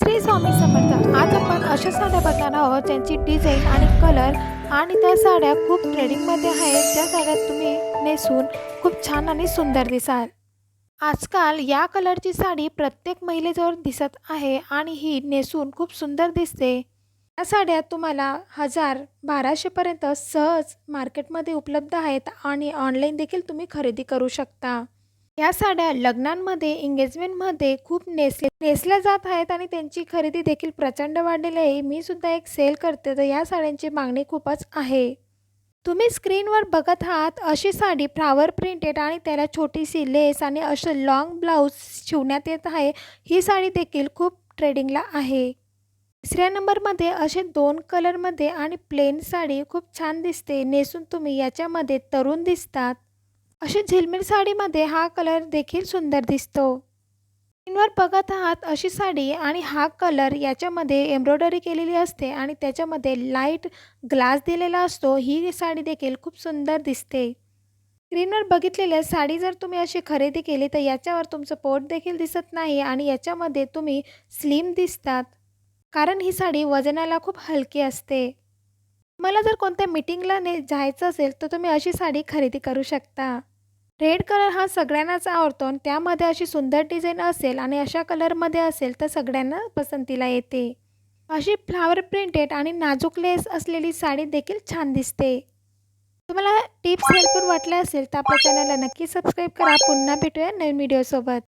श्री स्वामी समर्थ. आज आपण अशा साड्या बघणार आहोत ज्यांची डिझाईन आणि कलर आणि त्या साड्या खूप ट्रेडिंगमध्ये आहेत. त्या साड्या तुम्ही नेसून खूप छान आणि सुंदर दिसाल. आजकाल या कलरची साडी प्रत्येक महिलेजवळ दिसत आहे आणि ही नेसून खूप सुंदर दिसते. या साड्या तुम्हाला हजार बाराशेपर्यंत सहज मार्केटमध्ये उपलब्ध आहेत आणि ऑनलाईन देखील तुम्ही खरेदी करू शकता. या साड्या लग्नांमध्ये एंगेजमेंटमध्ये खूप नेसले नेसल्या जात आहेत आणि त्यांची खरेदी देखील प्रचंड वाढलेली आहे. मी सुद्धा एक सेल करते तर या साड्यांची मागणी खूपच आहे. तुम्ही स्क्रीनवर बघत आहात अशी साडी फ्लावर प्रिंटेड आणि त्याला छोटीशी लेस आणि असं लॉंग ब्लाऊज शिवण्यात येत आहे. ही साडी देखील खूप ट्रेडिंगला आहे. तिसऱ्या नंबरमध्ये असे दोन कलरमध्ये आणि प्लेन साडी खूप छान दिसते. नेसून तुम्ही याच्यामध्ये तरुण दिसतात. अशी झिलमिल साडीमध्ये हा कलर देखील सुंदर दिसतो. स्क्रीनवर बघत आहात अशी साडी आणि हा कलर याच्यामध्ये एम्ब्रॉयडरी केलेली असते आणि त्याच्यामध्ये लाइट ग्लास दिलेला असतो. ही साडी देखील खूप सुंदर दिसते. स्क्रीनवर बघितलेल्या साडी जर तुम्ही अशी खरेदी केली तर याच्यावर तुमचं पोट देखील दिसत नाही आणि याच्यामध्ये तुम्ही स्लिम दिसतात. कारण ही साडी वजनाला खूप हलकी असते. मला जर कोणत्या मीटिंगला ने जायचं असेल तर तुम्ही अशी साडी खरेदी करू शकता. रेड कलर हा सगळ्यांनाच आवडतो आणि त्यामध्ये अशी सुंदर डिझाईन असेल आणि अशा कलरमध्ये असेल तर सगळ्यांना पसंतीला येते. अशी फ्लावर प्रिंटेड आणि नाजूक लेस असलेली साडी देखील छान दिसते. तुम्हाला टिप्स हेल्पफुल वाटल्या असेल तर आपल्या चॅनलला नक्की सबस्क्राईब करा. पुन्हा भेटूया नवीन व्हिडिओसोबत